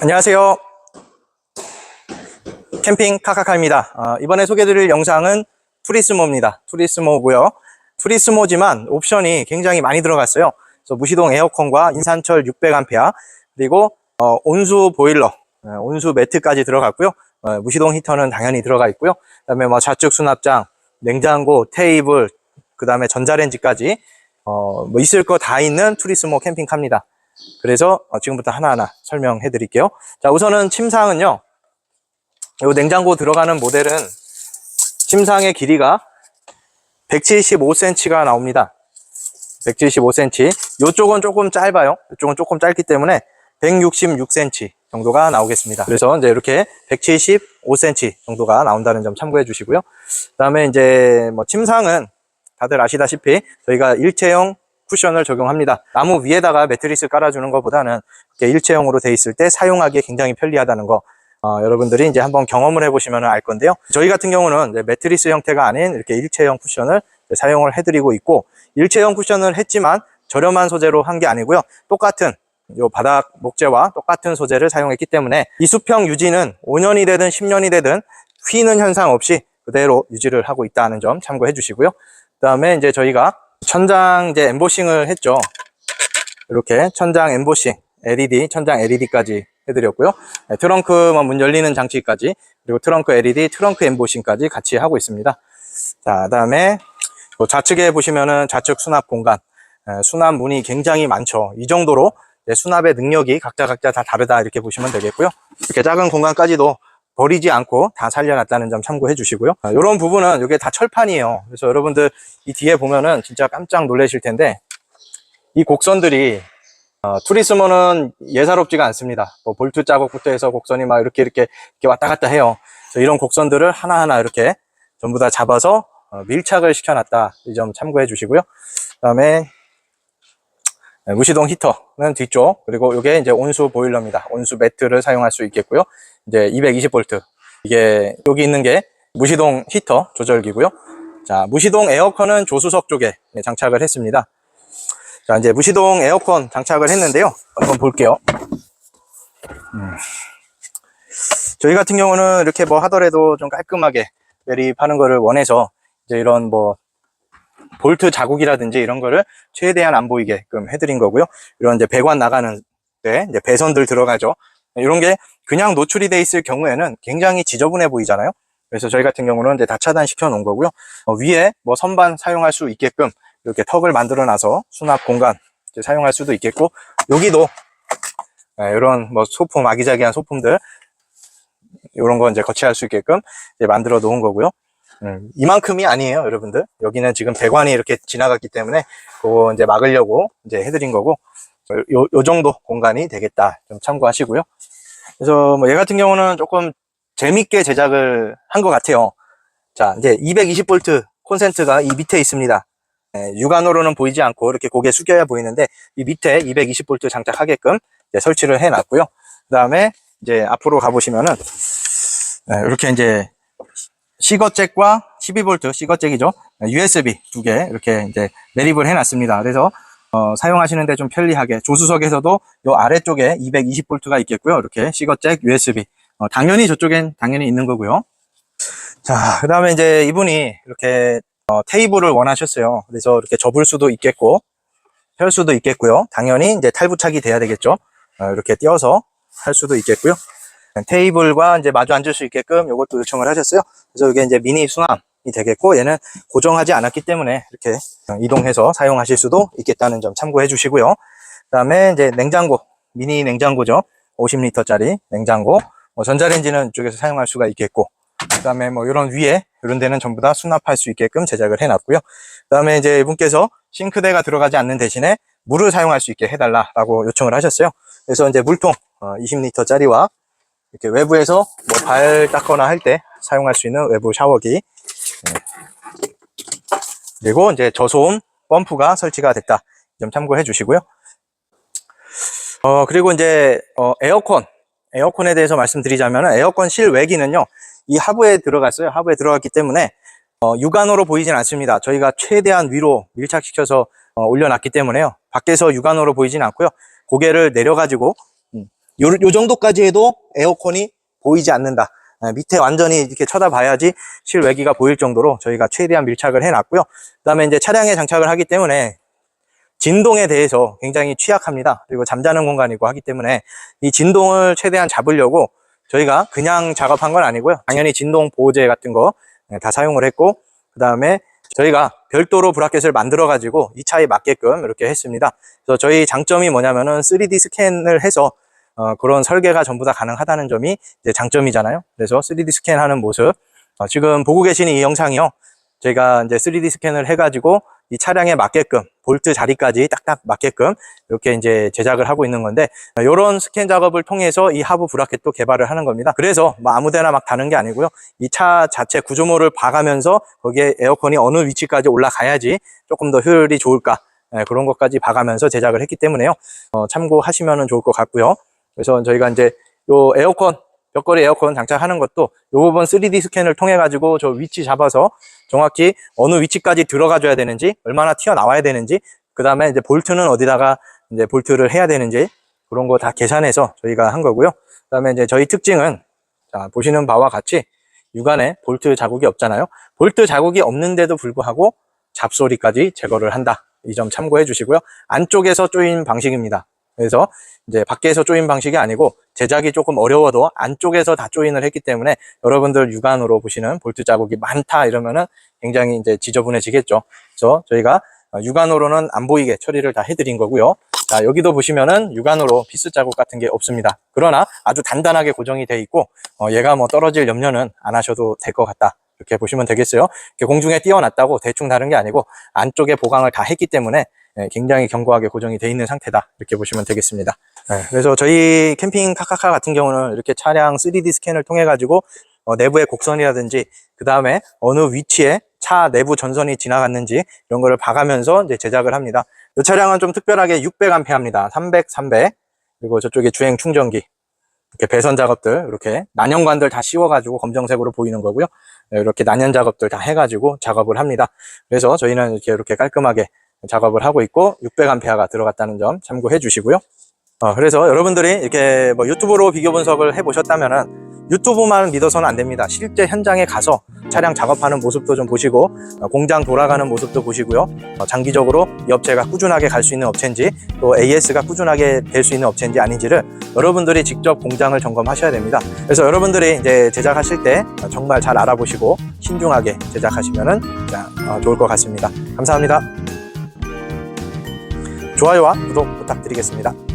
안녕하세요. 캠핑 카카카입니다. 아, 이번에 소개드릴 영상은 투리스모입니다. 투리스모고요. 투리스모지만 옵션이 굉장히 많이 들어갔어요. 그래서 무시동 에어컨과 인산철 600A 그리고 어, 온수 보일러, 어, 온수 매트까지 들어갔고요. 어, 무시동 히터는 당연히 들어가 있고요. 그 다음에 뭐 좌측 수납장, 냉장고, 테이블, 그 다음에 전자레인지까지 어, 뭐 있을 거 다 있는 투리스모 캠핑카입니다. 그래서 어, 지금부터 하나하나 설명해 드릴게요. 자, 우선은 침상은요. 이 냉장고 들어가는 모델은 침상의 길이가 175cm가 나옵니다. 175cm. 이쪽은 조금 짧아요. 이쪽은 조금 짧기 때문에 166cm 정도가 나오겠습니다. 그래서 이제 이렇게 175cm 정도가 나온다는 점 참고해 주시고요. 그 다음에 이제 뭐 침상은 다들 아시다시피 저희가 일체형 쿠션을 적용합니다. 나무 위에다가 매트리스 깔아주는 것보다는 일체형으로 돼 있을 때 사용하기에 굉장히 편리하다는 거 어, 여러분들이 이제 한번 경험을 해보시면 알 건데요. 저희 같은 경우는 매트리스 형태가 아닌 이렇게 일체형 쿠션을 사용을 해드리고 있고 일체형 쿠션을 했지만 저렴한 소재로 한 게 아니고요. 똑같은 요 바닥 목재와 똑같은 소재를 사용했기 때문에 이 수평 유지는 5년이 되든 10년이 되든 휘는 현상 없이 그대로 유지를 하고 있다는 점 참고해 주시고요. 그 다음에 이제 저희가 천장 이제 엠보싱을 했죠. 이렇게 천장 엠보싱, LED, 천장 LED까지 해드렸고요. 네, 트렁크 뭐문 열리는 장치까지 그리고 트렁크 LED, 트렁크 엠보싱까지 같이 하고 있습니다. 자, 그다음에 또 좌측에 보시면은 좌측 수납 공간, 에, 수납 문이 굉장히 많죠. 이 정도로 네, 수납의 능력이 각자 각자 다 다르다 이렇게 보시면 되겠고요. 이렇게 작은 공간까지도 버리지 않고 다 살려놨다는 점 참고해 주시고요. 이런 부분은 이게 다 철판이에요. 그래서 여러분들 이 뒤에 보면은 진짜 깜짝 놀라실 텐데 이 곡선들이 어, 투리스모는 예사롭지가 않습니다. 뭐 볼트 자국부터 해서 곡선이 막 이렇게 이렇게, 이렇게 왔다 갔다 해요. 그래서 이런 곡선들을 하나하나 이렇게 전부 다 잡아서 어, 밀착을 시켜놨다. 이 점 참고해 주시고요. 그다음에 네, 무시동 히터는 뒤쪽 그리고 이게 이제 온수 보일러입니다. 온수 매트를 사용할 수 있겠고요. 이제 220V 이게 여기 있는 게 무시동 히터 조절기고요. 자 무시동 에어컨은 조수석 쪽에 네, 장착을 했습니다. 자 이제 무시동 에어컨 장착을 했는데요. 한번 볼게요. 음. 저희 같은 경우는 이렇게 뭐 하더라도 좀 깔끔하게 매립하는 거를 원해서 이제 이런 뭐 볼트 자국이라든지 이런 거를 최대한 안 보이게끔 해드린 거고요. 이런 이제 배관 나가는 데 이제 배선들 들어가죠. 이런 게 그냥 노출이 돼 있을 경우에는 굉장히 지저분해 보이잖아요. 그래서 저희 같은 경우는 이제 다 차단시켜 놓은 거고요. 어, 위에 뭐 선반 사용할 수 있게끔 이렇게 턱을 만들어 놔서 수납 공간 사용할 수도 있겠고 여기도 네, 이런 뭐 소품 아기자기한 소품들 이런 거 이제 거치할 수 있게끔 만들어 놓은 거고요. 음, 이만큼이 아니에요, 여러분들. 여기는 지금 배관이 이렇게 지나갔기 때문에 그거 이제 막으려고 이제 해드린 거고 요, 요 정도 공간이 되겠다 좀 참고하시고요. 그래서 뭐 얘 같은 경우는 조금 재밌게 제작을 한 것 같아요. 자, 이제 220V 콘센트가 이 밑에 있습니다. 예, 육안으로는 보이지 않고 이렇게 고개 숙여야 보이는데 이 밑에 220V 장착하게끔 설치를 해 놨고요. 그 다음에 이제 앞으로 가보시면은 예, 이렇게 이제 시거잭과 12V 시거잭이죠. USB 두 개 이렇게 이제 매립을 해 놨습니다. 그래서 어, 사용하시는데 좀 편리하게 조수석에서도 요 아래쪽에 220V가 있겠고요. 이렇게 시거잭 USB 어, 당연히 저쪽엔 당연히 있는 거고요. 자, 그 다음에 이제 이분이 이렇게 어, 테이블을 원하셨어요. 그래서 이렇게 접을 수도 있겠고 펼 수도 있겠고요. 당연히 이제 탈부착이 돼야 되겠죠. 어, 이렇게 띄어서 할 수도 있겠고요. 테이블과 이제 마주 앉을 수 있게끔 이것도 요청을 하셨어요. 그래서 이게 이제 미니 수납이 되겠고 얘는 고정하지 않았기 때문에 이렇게 이동해서 사용하실 수도 있겠다는 점 참고해 주시고요. 그다음에 이제 냉장고, 미니 냉장고죠. 50리터짜리 냉장고. 뭐 전자레인지는 이쪽에서 사용할 수가 있겠고 그다음에 뭐 이런 위에 이런 데는 전부 다 수납할 수 있게끔 제작을 해놨고요. 그다음에 이제 이분께서 싱크대가 들어가지 않는 대신에 물을 사용할 수 있게 해달라라고 요청을 하셨어요. 그래서 이제 물통 20리터짜리와 이렇게 외부에서 뭐 발 닦거나 할 때 사용할 수 있는 외부 샤워기 네. 그리고 이제 저소음 펌프가 설치가 됐다. 이점 참고해 주시고요. 어 그리고 이제 어, 에어컨. 에어컨에 대해서 말씀드리자면 에어컨 실외기는요 이 하부에 들어갔어요. 하부에 들어갔기 때문에 어, 육안으로 보이진 않습니다. 저희가 최대한 위로 밀착시켜서 어, 올려놨기 때문에요. 밖에서 육안으로 보이진 않고요. 고개를 내려 가지고 요, 요 정도까지 해도 에어컨이 보이지 않는다. 아, 밑에 완전히 이렇게 쳐다봐야지 실외기가 보일 정도로 저희가 최대한 밀착을 해놨고요. 그 다음에 이제 차량에 장착을 하기 때문에 진동에 대해서 굉장히 취약합니다. 그리고 잠자는 공간이고 하기 때문에 이 진동을 최대한 잡으려고 저희가 그냥 작업한 건 아니고요. 당연히 진동 보호제 같은 거 다 사용을 했고 그 다음에 저희가 별도로 브라켓을 만들어 가지고 이 차에 맞게끔 이렇게 했습니다. 그래서 저희 장점이 뭐냐면은 3D 스캔을 해서 어, 그런 설계가 전부 다 가능하다는 점이 장점이잖아요. 그래서 3D 스캔하는 모습 어, 지금 보고 계시는 이 영상이요. 제가 이제 3D 스캔을 해가지고 이 차량에 맞게끔 볼트 자리까지 딱딱 맞게끔 이렇게 이제 제작을 하고 있는 건데 이런 스캔 작업을 통해서 이 하부 브라켓도 개발을 하는 겁니다. 그래서 뭐 아무데나 막 다는 게 아니고요. 이 차 자체 구조물을 봐가면서 거기에 에어컨이 어느 위치까지 올라가야지 조금 더 효율이 좋을까 예, 그런 것까지 봐가면서 제작을 했기 때문에요. 어, 참고하시면 좋을 것 같고요. 그래서 저희가 이제 요 에어컨 벽걸이 에어컨 장착하는 것도 요 부분 3D 스캔을 통해 가지고 저 위치 잡아서 정확히 어느 위치까지 들어가 줘야 되는지 얼마나 튀어나와야 되는지 그 다음에 이제 볼트는 어디다가 이제 볼트를 해야 되는지 그런 거 다 계산해서 저희가 한 거고요. 그 다음에 이제 저희 특징은 자 보시는 바와 같이 육안에 볼트 자국이 없잖아요. 볼트 자국이 없는데도 불구하고 잡소리까지 제거를 한다. 이 점 참고해 주시고요. 안쪽에서 조인 방식입니다 그래서 이제 밖에서 조인 방식이 아니고 제작이 조금 어려워도 안쪽에서 다 조인을 했기 때문에 여러분들 육안으로 보시는 볼트 자국이 많다 이러면은 굉장히 이제 지저분해지겠죠. 그래서 저희가 육안으로는 안 보이게 처리를 다 해드린 거고요. 자, 여기도 보시면은 육안으로 피스 자국 같은 게 없습니다. 그러나 아주 단단하게 고정이 돼 있고 어, 얘가 뭐 떨어질 염려는 안 하셔도 될 것 같다. 이렇게 보시면 되겠어요. 이렇게 공중에 띄워놨다고 대충 다른 게 아니고 안쪽에 보강을 다 했기 때문에 예, 굉장히 견고하게 고정이 돼 있는 상태다. 이렇게 보시면 되겠습니다. 예, 그래서 저희 캠핑 카카카 같은 경우는 이렇게 차량 3D 스캔을 통해 가지고 어, 내부의 곡선이라든지 그 다음에 어느 위치에 차 내부 전선이 지나갔는지 이런 거를 봐가면서 이제 제작을 합니다. 이 차량은 좀 특별하게 600A입니다. 300, 300 그리고 저쪽에 주행 충전기 이렇게 배선 작업들 이렇게 난연관들 다 씌워가지고 검정색으로 보이는 거고요. 네, 이렇게 난연 작업들 다 해가지고 작업을 합니다. 그래서 저희는 이렇게 이렇게 깔끔하게 작업을 하고 있고 600A가 들어갔다는 점 참고해 주시고요. 어, 그래서 여러분들이 이렇게 뭐 유튜브로 비교 분석을 해 보셨다면은 유튜브만 믿어서는 안 됩니다. 실제 현장에 가서 차량 작업하는 모습도 좀 보시고 어, 공장 돌아가는 모습도 보시고요. 어, 장기적으로 이 업체가 꾸준하게 갈 수 있는 업체인지 또 AS가 꾸준하게 될 수 있는 업체인지 아닌지를 여러분들이 직접 공장을 점검하셔야 됩니다. 그래서 여러분들이 이제 제작하실 때 정말 잘 알아보시고 신중하게 제작하시면은 자, 어, 좋을 것 같습니다. 감사합니다. 좋아요와 구독 부탁드리겠습니다.